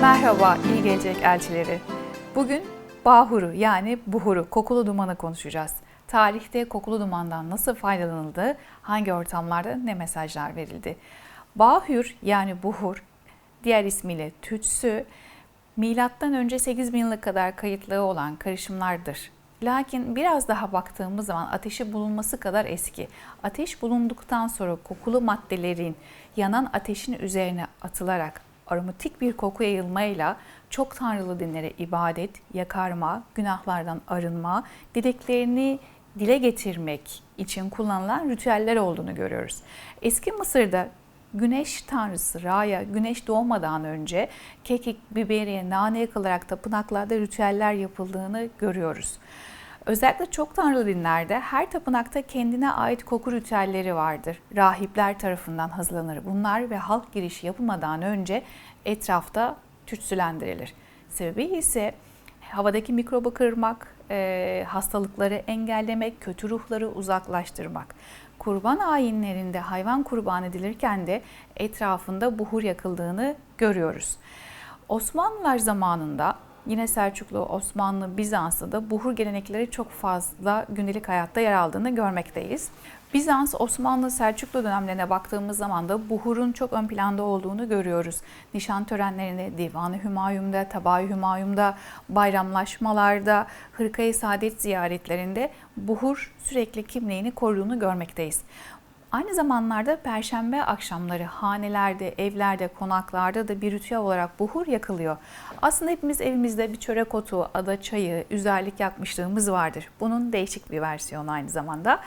Merhaba, iyi gelecek elçileri. Bugün bahuru yani buhuru, kokulu dumanı konuşacağız. Tarihte kokulu dumandan nasıl faydalanıldı, hangi ortamlarda ne mesajlar verildi? Bahür yani buhur, diğer ismiyle tütsü, milattan önce 8000 yıla kadar kayıtlı olan karışımlardır. Lakin biraz daha baktığımız zaman ateşi bulunması kadar eski. Ateş bulunduktan sonra kokulu maddelerin yanan ateşin üzerine atılarak aromatik bir koku yayılmayla çok tanrılı dinlere ibadet, yakarma, günahlardan arınma, dileklerini dile getirmek için kullanılan ritüeller olduğunu görüyoruz. Eski Mısır'da güneş tanrısı Ra'ya güneş doğmadan önce kekik, biberiye, nane yakılarak tapınaklarda ritüeller yapıldığını görüyoruz. Özellikle çok tanrılı dinlerde her tapınakta kendine ait koku ritüelleri vardır. Rahipler tarafından hazırlanır bunlar ve halk girişi yapılmadan önce etrafta tütsülendirilir. Sebebi ise havadaki mikrobu kırmak, e, hastalıkları engellemek, kötü ruhları uzaklaştırmak. Kurban ayinlerinde hayvan kurban edilirken de etrafında buhur yakıldığını görüyoruz. Osmanlılar zamanında yine Selçuklu, Osmanlı, Bizans'ta da buhur gelenekleri çok fazla gündelik hayatta yer aldığını görmekteyiz. Bizans, Osmanlı, Selçuklu dönemlerine baktığımız zaman da buhurun çok ön planda olduğunu görüyoruz. Nişan törenlerinde, Divan-ı Hümayun'da, Tabay-ı Hümayun'da, bayramlaşmalarda, Hırkayı Saadet ziyaretlerinde buhur sürekli kimliğini koruduğunu görmekteyiz. Aynı zamanlarda perşembe akşamları hanelerde, evlerde, konaklarda da bir ritüel olarak buhur yakılıyor. Aslında hepimiz evimizde bir çörek otu, ada çayı, üzerlik yakmışlığımız vardır. Bunun değişik bir versiyonu aynı zamanda.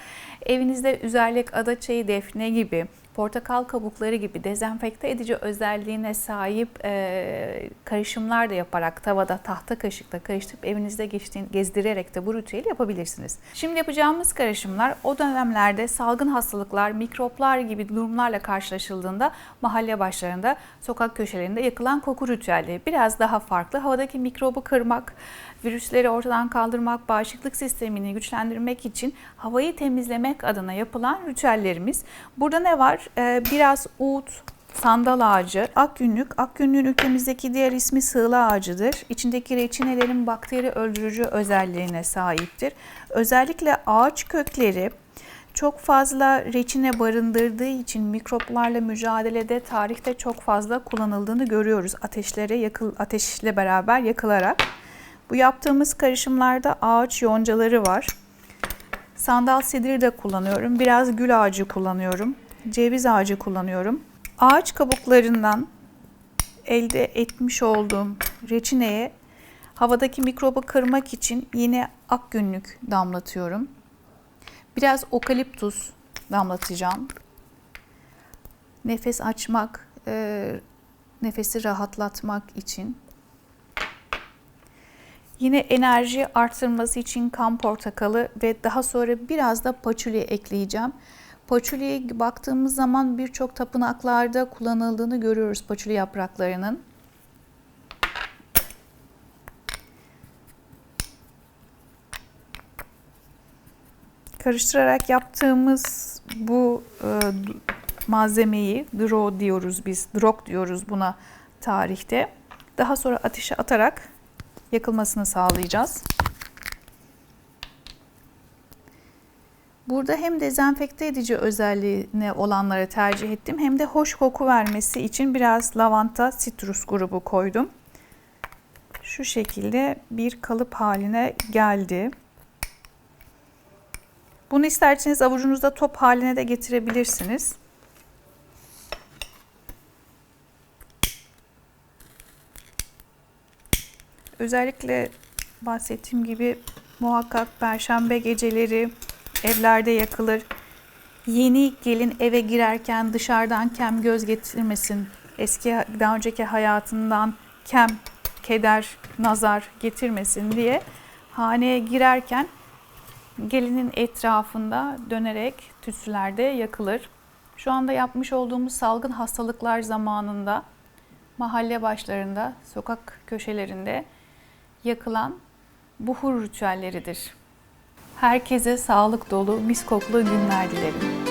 Evinizde üzerlik, ada çayı, defne gibi portakal kabukları gibi dezenfekte edici özelliğine sahip e, karışımlar da yaparak tavada tahta kaşıkla karıştırıp evinizde geçtiğin, gezdirerek de bu ritüeli yapabilirsiniz. Şimdi yapacağımız karışımlar o dönemlerde salgın hastalıklar, mikroplar gibi durumlarla karşılaşıldığında mahalle başlarında, sokak köşelerinde yakılan koku ritüelleri biraz daha farklı. Havadaki mikrobu kırmak, virüsleri ortadan kaldırmak, bağışıklık sistemini güçlendirmek için havayı temizlemek adına yapılan ritüellerimiz. Burada ne var? Ee, biraz uğut, sandal ağacı, ak günlük. Ak günlüğün ülkemizdeki diğer ismi sığla ağacıdır. İçindeki reçinelerin bakteri öldürücü özelliğine sahiptir. Özellikle ağaç kökleri çok fazla reçine barındırdığı için mikroplarla mücadelede tarihte çok fazla kullanıldığını görüyoruz. Ateşlere yakıl, ateşle beraber yakılarak. Bu yaptığımız karışımlarda ağaç yoncaları var. Sandal sidiri de kullanıyorum. Biraz gül ağacı kullanıyorum. Ceviz ağacı kullanıyorum. Ağaç kabuklarından elde etmiş olduğum reçineye havadaki mikrobu kırmak için yine ak günlük damlatıyorum. Biraz okaliptus damlatacağım. Nefes açmak, e, nefesi rahatlatmak için. Yine enerji artırması için kan portakalı ve daha sonra biraz da paçuli ekleyeceğim. Paçuliye baktığımız zaman birçok tapınaklarda kullanıldığını görüyoruz paçuli yapraklarının. Karıştırarak yaptığımız bu e, malzemeyi draw diyoruz biz, drog diyoruz buna tarihte. Daha sonra ateşe atarak yakılmasını sağlayacağız. Burada hem dezenfekte edici özelliğine olanları tercih ettim hem de hoş koku vermesi için biraz lavanta sitrus grubu koydum. Şu şekilde bir kalıp haline geldi. Bunu isterseniz avucunuzda top haline de getirebilirsiniz. Özellikle bahsettiğim gibi muhakkak perşembe geceleri evlerde yakılır. Yeni gelin eve girerken dışarıdan kem göz getirmesin. Eski daha önceki hayatından kem, keder, nazar getirmesin diye haneye girerken gelinin etrafında dönerek tütsülerde yakılır. Şu anda yapmış olduğumuz salgın hastalıklar zamanında mahalle başlarında, sokak köşelerinde yakılan buhur ritüelleridir. Herkese sağlık dolu, mis kokulu günler dilerim.